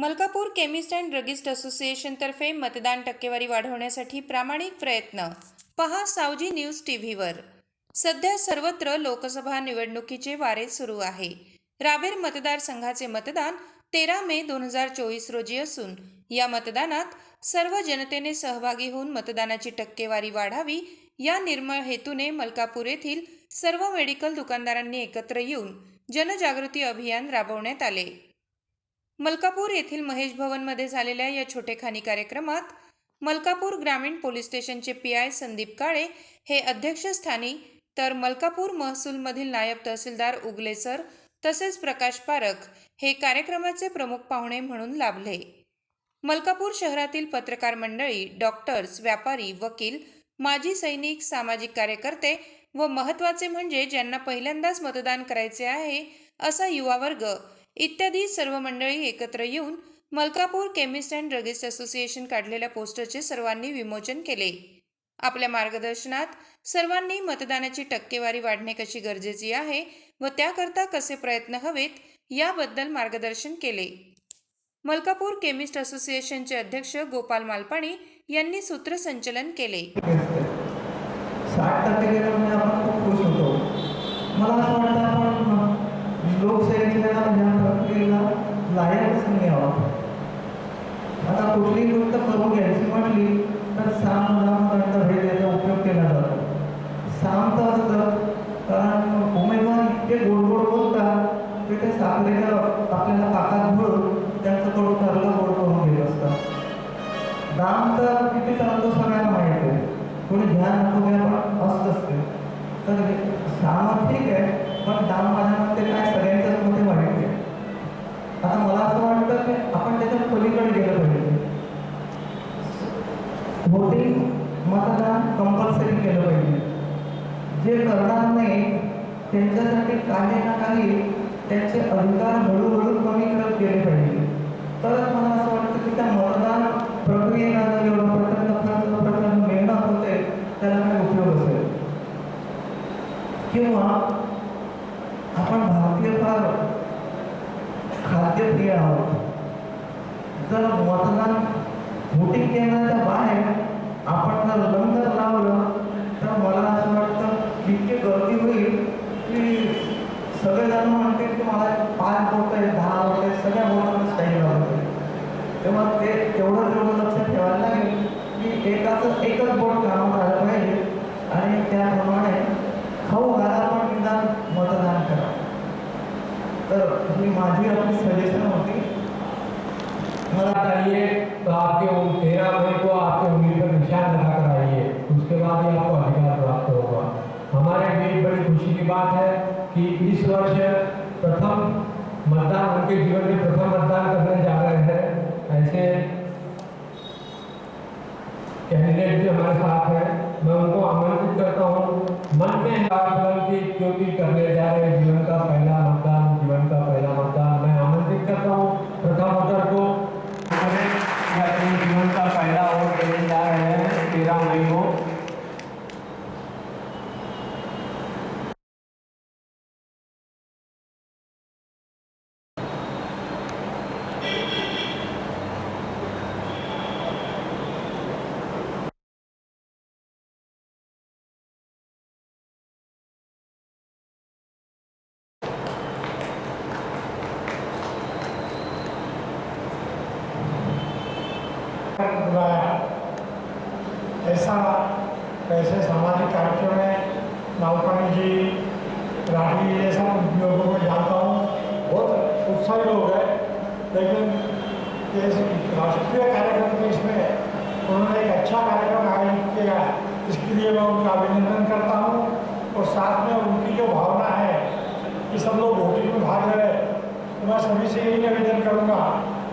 Malkapur chemist and druggist असोसिएशनतर्फे मतदान टक्केवारी वाढवण्यासाठी प्रामाणिक प्रयत्न. पहा सावजी न्यूज टीव्हीवर. सध्या सर्वत्र लोकसभा निवडणुकीचे वारे सुरू आहे. रावेर मतदारसंघाचे मतदान तेरा मे दोन हजार चोवीस रोजी असून या मतदानात सर्व जनतेने सहभागी होऊन मतदानाची टक्केवारी वाढावी या निर्मळ हेतूने मलकापूर येथील सर्व मेडिकल दुकानदारांनी एकत्र येऊन जनजागृती अभियान राबवण्यात आले. मलकापूर येथील महेश भवनमध्ये झालेल्या या छोटेखानी कार्यक्रमात मलकापूर ग्रामीण पोलीस स्टेशनचे पी आय संदीप काळे हे अध्यक्षस्थानी तर मलकापूर महसूलमधील नायब तहसीलदार उगले सर तसेच प्रकाश पारख हे कार्यक्रमाचे प्रमुख पाहुणे म्हणून लाभले. मलकापूर शहरातील पत्रकार मंडळी डॉक्टर्स व्यापारी वकील माजी सैनिक सामाजिक कार्यकर्ते व महत्त्वाचे म्हणजे ज्यांना पहिल्यांदाच मतदान करायचे आहे असा युवा वर्ग इत्यादी सर्व मंडळी एकत्र येऊन Malkapur chemist and druggist association काढलेल्या पोस्टरचे सर्वांनी विमोचन केले. आपल्या मार्गदर्शनात सर्वांनी मतदानाची टक्केवारी वाढणे कशी गरजेची आहे व त्याकरता कसे प्रयत्न हवेत याबद्दल मार्गदर्शन केले. मलकापूर केमिस्ट असोसिएशनचे अध्यक्ष गोपाल मालपाणी यांनी सूत्रसंचलन केले. साठ टक्के आपण खूप खुश होतो. मला असं वाटतं आपण प्रक्रियेला लायकच नाही आहोत आता कुठली गोष्ट करून घ्यायची म्हटली तर साम दाम दंड भेद याचा उपयोग केला जातो. साम तर असतं कारण उमेदवार इतके गोड गोड बोलतात की ते साखरेच्या आपल्याला पाकात भरून त्यांचं थोडं ठरलं गोड करून घेत असतात. दाम तर किती चालतो सगळ्यांना माहिती आहे. कोणी ध्यान नको घ्या पण असतंच ते तर सामर्थ्य ठीक आहे पण दाम माझ्या मते काय सगळ्यांच्याच मते वाईट आहे आता मला असं वाटतं की आपण त्याच्या पलीकडे गेलं पाहिजे वोटिंग मतदान कंपल्सरी केलं पाहिजे. जे करणार नाही त्यांच्यासाठी काही ना काही त्यांचे अधिकार हळूहळू कमी करत गेले पाहिजे. तरच मला असं वाटतं की त्या मतदान प्रक्रियेला जर एवढा प्रचंड प्रचंड मेहनत होते त्याला काही उपयोग असेल. किंवा आपण भारतीय फार खाद्यप्रिय आहोत. जर मतदान व्होटिंग केंद्राच्या तेवढं तेवढं लक्ष ठेवायला लागेल. की एकाच एकच बोट कामात आलं पाहिजे आणि त्याप्रमाणे खाऊ घाला पण निदान मतदान करा. तर ही माझी आपली सजेशन होती. मला आइए तो आपके तेरह मई को आपके उंगली पर निशान लगा कर आइए। उसके बाद ही आपको अधिकार प्राप्त होगा। हमारे लिए बड़ी खुशी की बात है कि इस वर्ष प्रथम मतदान, उनके जीवन में प्रथम मतदान करने जा रहे हैं ऐसे कैंडिडेट भी हमारे साथ हैं, मैं उनको आमंत्रित करता हूँ। मन में की क्योंकि करने जा रहे जीवन का पहला मतदान, जीवन का पहला मतदान। मैं आमंत्रित करता हूँ। प्रथम वोटर को। जीवन का पहला वोट देने जा रहे हैं तेरह मई को बुलाया ऐसा ऐसे सामाजिक कार्यक्रम में नालपानी जी, राठी ये सब लोगों को जानता हूँ। बहुत उत्साही लोग हैं। लेकिन राष्ट्रीय कार्यक्रम के इसमें उन्होंने एक अच्छा कार्यक्रम आयोजित किया इसके लिए मैं उनका अभिनंदन करता हूँ और साथ में उनकी जो भावना है कि सब लोग वोटिंग में भाग रहे मैं सभी से यही निवेदन करूँगा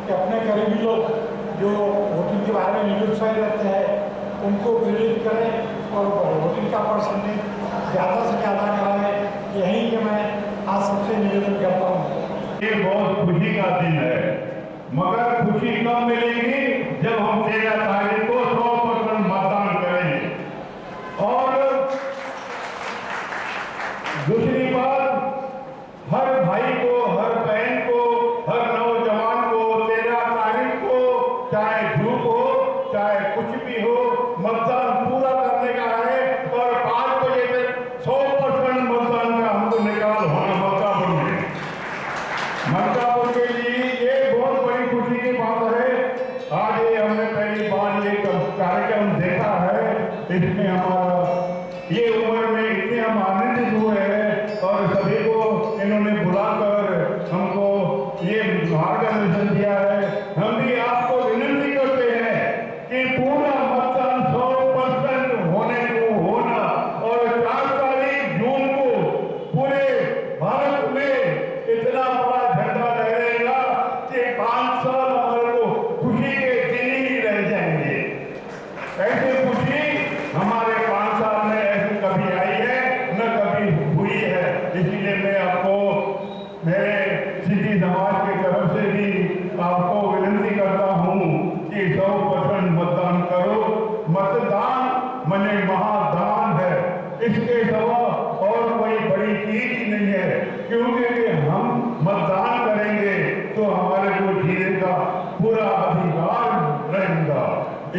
कि अपने करीबी लोग जो वोटिंग के बारे में निरुत्साही रहते हैं, उनको प्रेरित करें और वोटिंग का परसेंटेज ज़्यादा से ज़्यादा कराएँ। यही कि मैं आज सबसे निवेदन करता हूँ। ये बहुत खुशी का दिन है। मगर खुशी कब मिलेगी जब हम तेरह तारीख को सौ परसेंट मतदान करेंगे? और दूसरी Vamos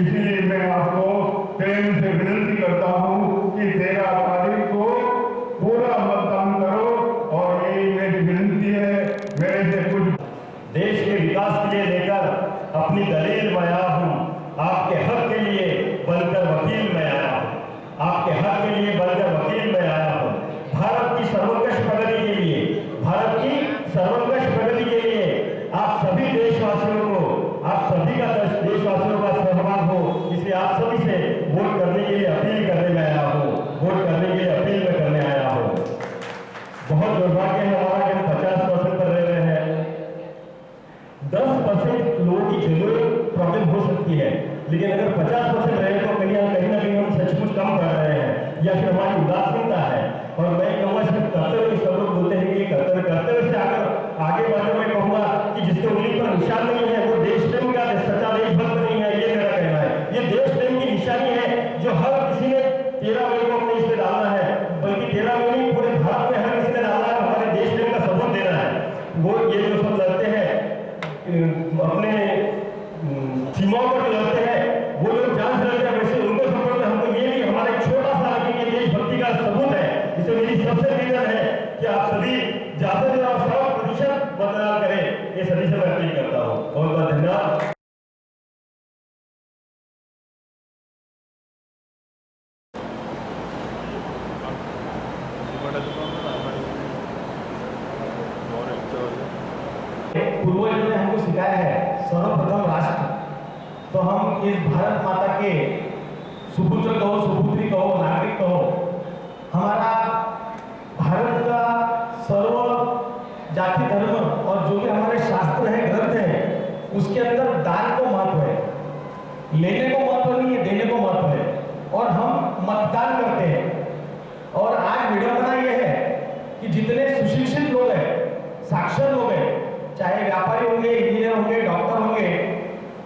इसलिए मैं आपको प्रेम से विनती करता हूँ कि तेरह तारीख को पूरा मतदान करो और यही मेरी विनती है, मेरे से कुछ देश के विकास के लिए लेकर अपनी दलील में आया हूँ आपके हक के लिए बनकर वकील में आया हूँ आपके हक के लिए बनकर वकील में आया हूँ भारत की सर्वोत्कृष्ट प्रगति के लिए भारत की सर्वोत्कृष्ट प्रगति के लिए आप सभी देशवासियों को आप सभी का देश- देशवासियों का सहभाग हो इसलिए आप सभी से वोट करने के लिए अपील करने में आया हूँ वोट करने के लिए अपील में करने आया हूँ बहुत दुर्भाग्य है हमारा कि हम पचास परसेंट पर रह रहे हैं दस परसेंट लोगों की जनरल प्रॉब्लम हो सकती है। लेकिन अगर पचास परसेंट रहे तो कहीं कहीं ना कहीं हम सचमुच कम कर रहे हैं, या फिर हमारी उदासीनता है, और मैं कहूँगा सिर्फ़ कर्तव्य अपने अम, पूर्वजों ने हमको सिखाया है सर्वप्रथम राष्ट्र। तो हम इस भारत माता के सुपुत्र कहो, सुपुत्री कहो, नागरिक कहो, हमारा भारत का सर्व जाति धर्म और जो भी हमारे शास्त्र है, ग्रंथ है, उसके अंदर दान को महत्व है, लेने को महत्व नहीं है, देने को महत्व है, और हम मतदान करते हैं। और आज विडंबना यह है कि जितने सुशिक्षित लोग हैं, साक्षर लोग हैं चाहे व्यापारी होंगे इंजीनियर होंगे डॉक्टर होंगे,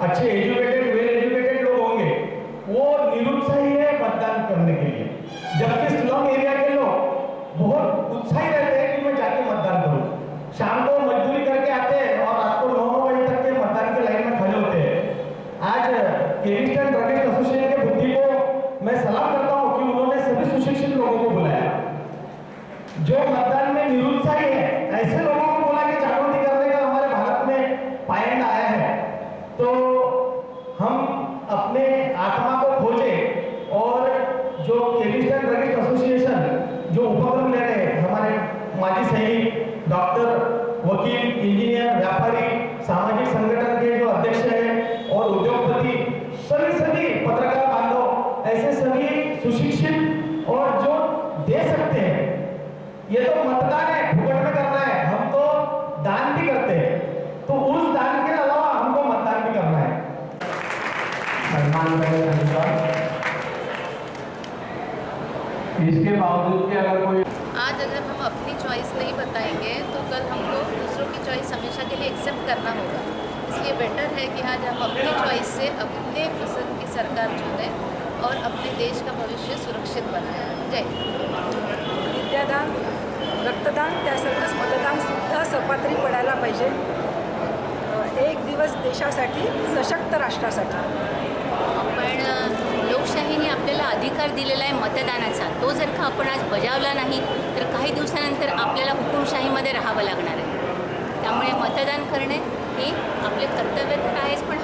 अच्छे एजुकेटेड वेल एजुकेटेड लोग होंगे, वो निरुत्साही है मतदान करने के लिए। जबकि स्लम एरिया के लोग बहुत उत्साही रहते हैं कि मैं जाके मतदान करूँ। शाम को मजदूरी करके आते हैं और रात को नौ बजे तक के मतदान के लाइन में खड़े होते हैं। आज एंड ड्रगिस्ट एसोसिएशन के बुद्धि को मैं सलाम करता हूँ कि उन्होंने सभी सुशिक्षित लोगों को बुलाया। जो मतदान में निरुत्साही है, ऐसे लोगों को बोला कि जागृति करने का हमारे भारत में पायंड आया है तो हम अपने आत्मा को खोजे और जो केमिस्ट एंड ड्रगिस्ट एसोसिएशन जो उपक्रम ले रहे हैं हमारे माजी सैनिक डॉक्टर वकील इंजीनियर व्यापारी सामाजिक संगठन के जो अध्यक्ष हैं और उद्योगपति सभी सभी पत्रकार बांधव ऐसे सभी सुशिक्षित और जो दे सकते हैं ये तो मतदान है फुकट में करना है हम तो दान भी करते हैं तो उस दान के अलावा हमको मतदान भी करना है सम्मान करें धन्यवाद इसके बावजूद कि अगर कोई आज अगर हम अपनी चॉइस नहीं बताएँगे तो कल हमको दूसरों की चॉइस हमेशा के लिए एक्सेप्ट करना होगा। इसलिए बेटर है कि आज हम अपनी चॉइस से अपने पसंद की सरकार चुनें और अपने देश का भविष्य सुरक्षित बनाएँ। जय। विद्यादान रक्तदान त्यासारखंच मतदानसुद्धा सपात्री पडायला पाहिजे. एक दिवस देशासाठी सशक्त राष्ट्रासाठी. पण लोकशाहीने आपल्याला अधिकार दिलेला आहे मतदानाचा. तो जर का आपण आज बजावला नाही तर काही दिवसानंतर आपल्याला हुकुमशाहीमध्ये राहावं लागणार आहे. त्यामुळे मतदान करणे हे आपले कर्तव्य तर आहेच पण